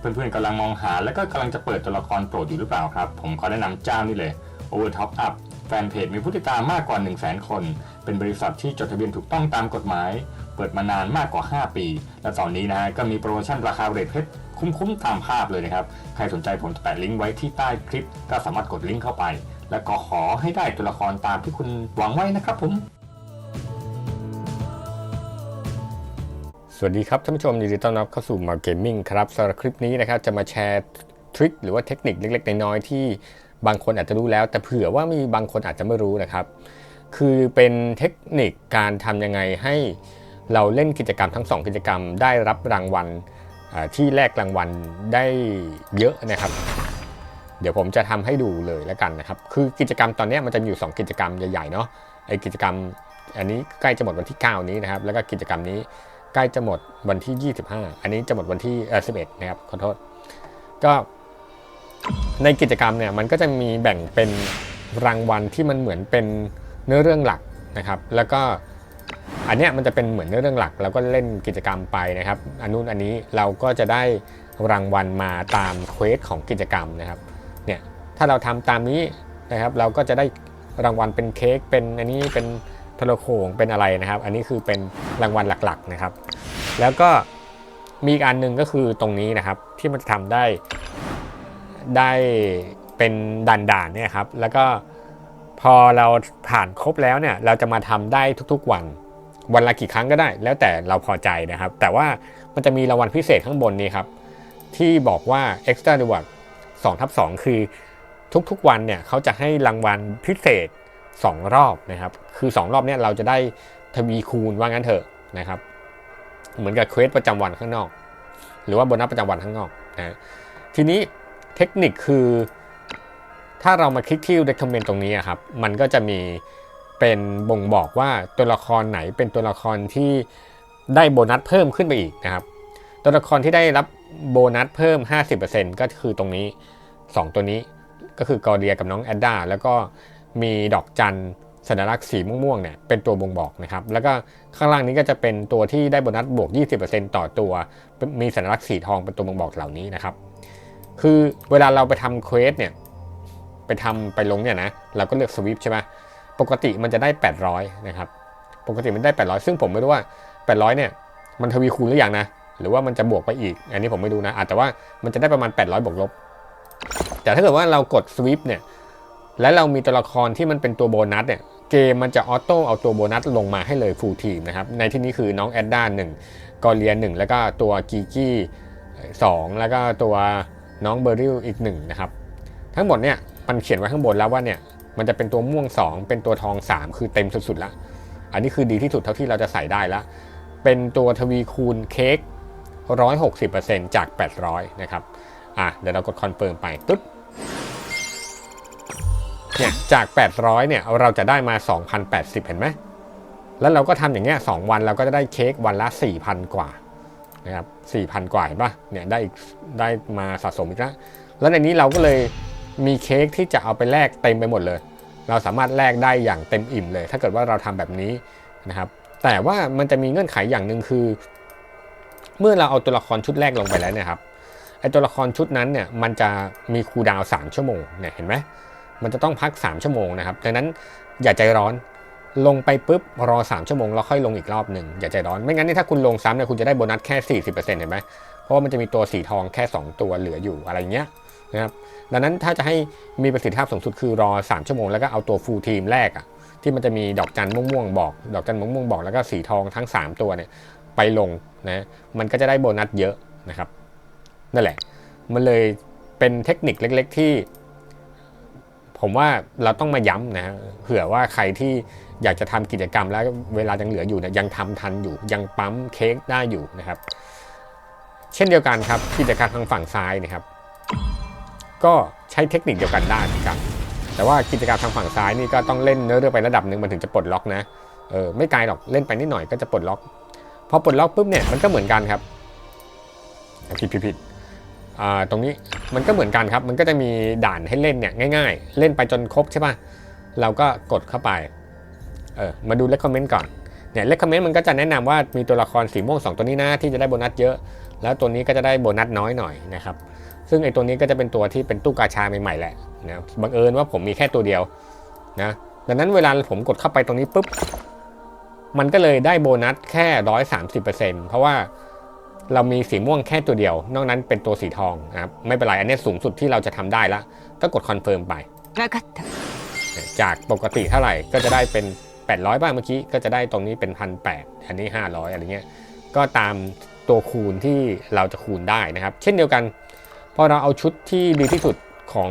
เพื่อนๆกำลังมองหา แล้วก็กำลังจะเปิดตัวละครโปรดอยู่หรือเปล่าครับ ผมขอแนะนำเจ้านี่เลย Over Top Up แฟนเพจมีผู้ติดตามมากกว่า 1 0 0 0 0แคน เป็นบริษัทที่จดทะเบียนถูกต้องตามกฎหมาย เปิดมานานมากกว่า 5 ปี และตอนนี้นะฮะก็มีโปรโมชั่นราคาเรทเพชรคุ้มๆตามภาพเลยนะครับ ใครสนใจผมจะแปะลิงก์ไว้ที่ใต้คลิป ก็สามารถกดลิงก์เข้าไป แล้วก็ขอให้ได้ตัวละครตามที่คุณหวังไว้นะครับผม สวัสดีครับท่านผู้ชมยินดีต้อนรับเข้าสู่มาเกมมิ่งครับสำหรับคลิปนี้นะครับจะมาแชร์ทริคหรือว่าเทคนิคเล็กๆน้อยๆที่บางคนอาจจะรู้แล้ว แต่เผื่อว่ามีบางคนอาจจะไม่รู้นะครับ คือเป็นเทคนิคการทำยังไงให้เราเล่นกิจกรรมทั้ง 2 กิจกรรม ได้รับรางวัลที่แลกรางวัลได้เยอะนะครับ เดี๋ยวผมจะทำให้ดูเลยแล้วกันนะครับ คือกิจกรรมตอนนี้มันจะมีอยู่ 2 กิจกรรมใหญ่ๆเนาะไอกิจกรรมอันนี้ใกล้จะหมดวันที่ 9 นี้นะครับ แล้วก็กิจกรรมนี้ ใกล้จะหมดวันที่ 25 อันนี้จะหมดวันที่เออ11 นะครับ ขอโทษ ก็ในกิจกรรมเนี่ยมันก็จะมีแบ่งเป็นรางวัลที่มันเหมือนเป็นเนื้อเรื่องหลักนะครับ แล้วก็อันเนี้ยมันจะเป็นเหมือนเนื้อเรื่องหลัก แล้วก็เล่นกิจกรรมไปนะครับ อันนู้นอันนี้เราก็จะได้รางวัลมาตามเควสของกิจกรรมนะครับเนี่ยถ้าเราทำตามนี้นะครับ เราก็จะได้รางวัลเป็นเค้กเป็นอันนี้เป็น ทรโขงเป็นอะไรนะครับ อันนี้คือเป็นรางวัลหลักๆนะครับ แล้วก็มีอีกอันหนึ่งก็คือตรงนี้นะครับที่มันจะทำได้ได้เป็นด่านๆเนี่ยครับแล้วก็พอเราผ่านครบแล้วเนี่ยเราจะมาทำได้ทุกๆวันวันละกี่ครั้งก็ได้ แล้วแต่เราพอใจนะครับ แต่ว่ามันจะมีรางวัลพิเศษข้างบนนี้ครับ ที่บอกว่า extra reward 2ทับ2คือทุกๆวันเนี่ยเขาจะให้รางวัลพิเศษ 2 รอบนะครับ คือ 2 รอบเนี่ยเราจะได้ทวีคูณว่างั้นเถอะนะครับ เหมือนกับเควสประจำวันข้างนอก หรือว่าโบนัสประจำวันข้างนอกนะทีนี้เทคนิคคือ ถ้าเรามาคลิกที่ recommend ตรงนี้ครับ มันก็จะมีเป็นบ่งบอกว่าตัวละครไหนเป็นตัวละครที่ได้โบนัสเพิ่มขึ้นไปอีกนะครับ ตัวละครที่ได้รับโบนัสเพิ่ม 50%ก็คือตรงนี้ 2 ตัวนี้ก็คือกอร์เดียกับน้องแอดดาแล้วก็ มีดอกจันสัญลักษณ์สีม่วงๆเนี่ยเป็นตัวบ่งบอกนะครับ แล้วก็ข้างล่างนี้ก็จะเป็นตัวที่ได้โบนัสบวก 20%ต่อตัว มีสัญลักษณ์สีทองเป็นตัวบ่งบอกเหล่านี้นะครับ คือเวลาเราไปทำเควสเนี่ยไปทำไปลงเนี่ยนะเราก็เลือกสวิปใช่ไหมปกติมันจะได้ 800 นะครับ ปกติมันได้ 800 ซึ่งผมไม่รู้ว่า 800 เนี่ย มันทวีคูณหรือยังนะ หรือว่ามันจะบวกไปอีก อันนี้ผมไม่รู้นะอาจจะว่ามันจะได้ประมาณ 800 บวกลบ แต่ถ้าเกิดว่าเรากดสวิปเนี่ย และเรามีตัวละครที่มันเป็นตัวโบนัสเนี่ยเกมมันจะออโต้เอาตัวโบนัสลงมาให้เลยฟูลทีมนะครับในที่นี้คือน้องแอดด้าหนึ่งกอเลียหนึ่งแล้วก็ตัวกีกี้สองแล้วก็ตัวน้องเบอร์ริลอีกหนึ่งนะครับทั้งหมดเนี่ยมันเขียนไว้ข้างบนแล้วว่าเนี่ยมันจะเป็นตัวม่วง 2 เป็นตัวทอง 3 คือเต็มสุดๆแล้วอันนี้คือดีที่สุดเท่าที่เราจะใส่ได้แล้วเป็นตัวทวีคูณเค้ก160%จาก 800 นะครับอะเดี๋ยวเรากดคอนเฟิร์มไปตึ๊ด เนี่ยจาก 800เนี่ยเราจะได้มา 2,080 เห็นไหมแล้วเราก็ทำอย่างเงี้ย2วันเราก็จะได้เค้กวันละ 4,000 กว่านะครับ4,000 กว่าเห็นปะเนี่ยได้อีกได้มาสะสมอีกแล้วแล้วในนี้เราก็เลยมีเค้กที่จะเอาไปแลกเต็มไปหมดเลย เราสามารถแลกได้อย่างเต็มอิ่มเลย ถ้าเกิดว่าเราทำแบบนี้นะครับ แต่ว่ามันจะมีเงื่อนไขอย่างหนึ่งคือ เมื่อเราเอาตัวละครชุดแรกลงไปแล้วเนี่ยครับไอตัวละครชุดนั้นเนี่ยมันจะมีคูลดาวน์3ชั่วโมงเนี่ยเห็นไหม มันจะต้องพัก 3 ชั่วโมงนะครับดังนั้นอย่าใจร้อนลงไปปุ๊บรอ 3 ชั่วโมงแล้วค่อยลงอีกรอบหนึ่งอย่าใจร้อนไม่งั้นนี่ถ้าคุณลงซ้ำเนี่ยคุณจะได้โบนัสแค่ 40%เห็นไหมเพราะว่ามันจะมีตัวสีทองแค่ 2 ตัวเหลืออยู่อะไรเงี้ยนะครับดังนั้นถ้าจะให้มีประสิทธิภาพสูงสุดคือรอ 3 ชั่วโมงแล้วก็เอาตัวฟูลทีมแรกอะที่มันจะมีดอกจันม่วงๆบอก ดอกจันม่วงๆบอกแล้วก็สีทองทั้ง 3 ตัวเนี่ยไปลงนะมันก็จะได้โบนัสเยอะนะครับนั่นแหละมันเลยเป็นเทคนิคเล็ก ๆ ที่ ผมว่าเราต้องมาย้ำนะเผื่อว่าใครที่อยากจะทำกิจกรรมแล้วเวลายังเหลืออยู่เนี่ยยังทำทันอยู่ ยังปั๊มเค้กได้อยู่นะครับ เช่นเดียวกันครับกิจกรรมทางฝั่งซ้ายนะครับ ก็ใช้เทคนิคเดียวกันได้เหมือนกันแต่ว่ากิจกรรมทางฝั่งซ้ายนี่ก็ต้องเล่นเนื้อเรื่องไประดับหนึ่งมันถึงจะปลดล็อกนะเออไม่ไกลหรอกเล่นไปนิดหน่อยก็จะปลดล็อกพอปลดล็อกปุ๊บเนี่ยมันก็เหมือนกันครับผิดผิดผิด ตรงนี้มันก็เหมือนกันครับ มันก็จะมีด่านให้เล่นเนี่ยง่ายๆ เล่นไปจนครบใช่ป่ะ เราก็กดเข้าไป เออ มาดู recommend ก่อน เนี่ยเลคคอมเมนต์มันก็จะแนะนำว่ามีตัวละครสีม่วง2ตัวนี้นะที่จะได้โบนัสเยอะ แล้วตัวนี้ก็จะได้โบนัสน้อยหน่อยนะครับ ซึ่งไอ้ตัวนี้ก็จะเป็นตัวที่เป็นตู้กาชาใหม่ๆแหละนะบังเอิญว่าผมมีแค่ตัวเดียวนะ ดังนั้นเวลาผมกดเข้าไปตรงนี้ปุ๊บ มันก็เลยได้โบนัสแค่ร้อยสามสิบเปอร์เซ็นต์เพราะว่า เรามีสีม่วงแค่ตัวเดียว นอกนั้นเป็นตัวสีทองนะครับไม่เป็นไรอันนี้สูงสุดที่เราจะทำได้ละก็กดคอนเฟิร์มไปจากปกติเท่าไหร่ก็จะได้เป็น 800 บ้างเมื่อกี้ก็จะได้ตรงนี้เป็นพันแอันนี้ 500 อะไรเงี้ยก็ตามตัวคูณที่เราจะคูณได้นะครับ เช่นเดียวกันพอเราเอาชุดที่ดีที่สุดของ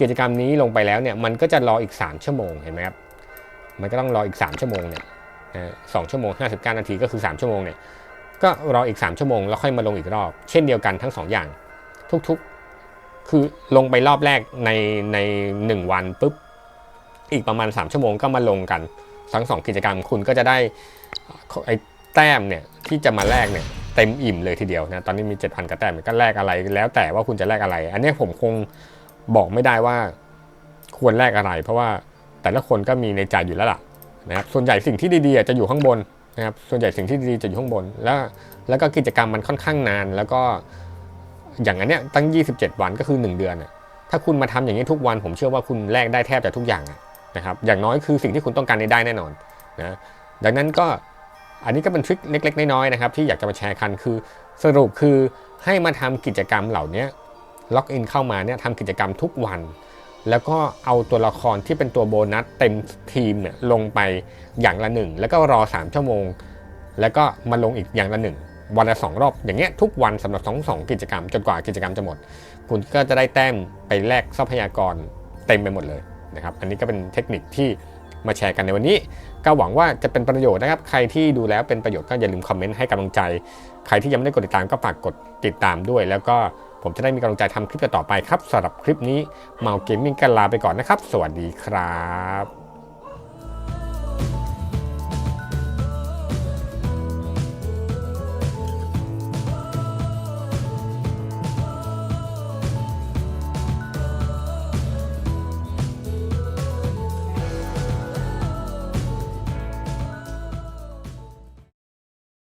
กิจกรรมนี้ลงไปแล้วเนี่ยมันก็จะรออีก 3 ชั่วโมงเห็นไหมครับมันก็ต้องรออีก 3 ชั่วโมงเนี่ยสองชั่วโมง 59 นาทีก็คือ 3 ชั่วโมงเนี่ย ก็รออีก 3 ชั่วโมงแล้วค่อยมาลงอีกรอบ เช่นเดียวกันทั้ง 2 อย่าง ทุกๆ คือลงไปรอบแรกในใน1วันปุ๊บอีกประมาณ 3 ชั่วโมงก็มาลงกัน ทั้งสองกิจกรรมคุณก็จะได้ไอ้แต้มเนี่ยที่จะมาแลกเนี่ยเต็มอิ่มเลยทีเดียวนะตอนนี้มี 7,000กระแต้มก็แลกอะไรแล้วแต่ว่าคุณจะแลกอะไร อันนี้ผมคงบอกไม่ได้ว่าควรแลกอะไร เพราะว่าแต่ละคนก็มีในใจอยู่แล้วล่ะนะครับส่วนใหญ่สิ่งที่ดีๆจะอยู่ข้างบน นะครับส่วนใหญ่สิ่งที่ดีจะอยู่ข้างบน แล้วแล้วก็กิจกรรมมันค่อนข้างนาน แล้วก็อย่างอันเนี้ยตั้ง 27 วันก็คือ 1 เดือนน่ะถ้าคุณมาทำอย่างนี้ทุกวันผมเชื่อว่าคุณแลกได้แทบจะทุกอย่างนะครับอย่างน้อยคือสิ่งที่คุณต้องการได้แน่นอนนะดังนั้นก็อันนี้ก็เป็นทริคเล็ก ๆ น้อยๆนะครับที่อยากจะมาแชร์กันคือ สรุปคือให้มาทำกิจกรรมเหล่านี้ล็อกอินเข้ามาเนี่ยทำกิจกรรมทุกวัน แล้วก็เอาตัวละครที่เป็นตัวโบนัสเต็มทีมเนี่ยลงไปอย่างละหนึ่งแล้วก็รอ 3 ชั่วโมง แล้วก็มาลงอีกอย่างละหนึ่งวันละสองรอบอย่างเงี้ยทุกวันสำหรับสองสองกิจกรรมจนกว่ากิจกรรมจะหมด คุณก็จะได้แต้มไปแลกทรัพยากรเต็มไปหมดเลยนะครับ อันนี้ก็เป็นเทคนิคที่ มาแชร์กันในวันนี้ ก็หวังว่าจะเป็นประโยชน์นะครับ ใครที่ดูแล้วเป็นประโยชน์ก็อย่าลืมคอมเมนต์ให้กำลังใจ ใครที่ยังไม่ได้กดติดตามก็ฝากกดติดตามด้วย แล้วก็ผมจะได้มีกำลังใจทำคลิปต่อไปครับสำหรับคลิปนี้เมาเกมมิ่งกันลาไปก่อนนะครับ สวัสดีครับ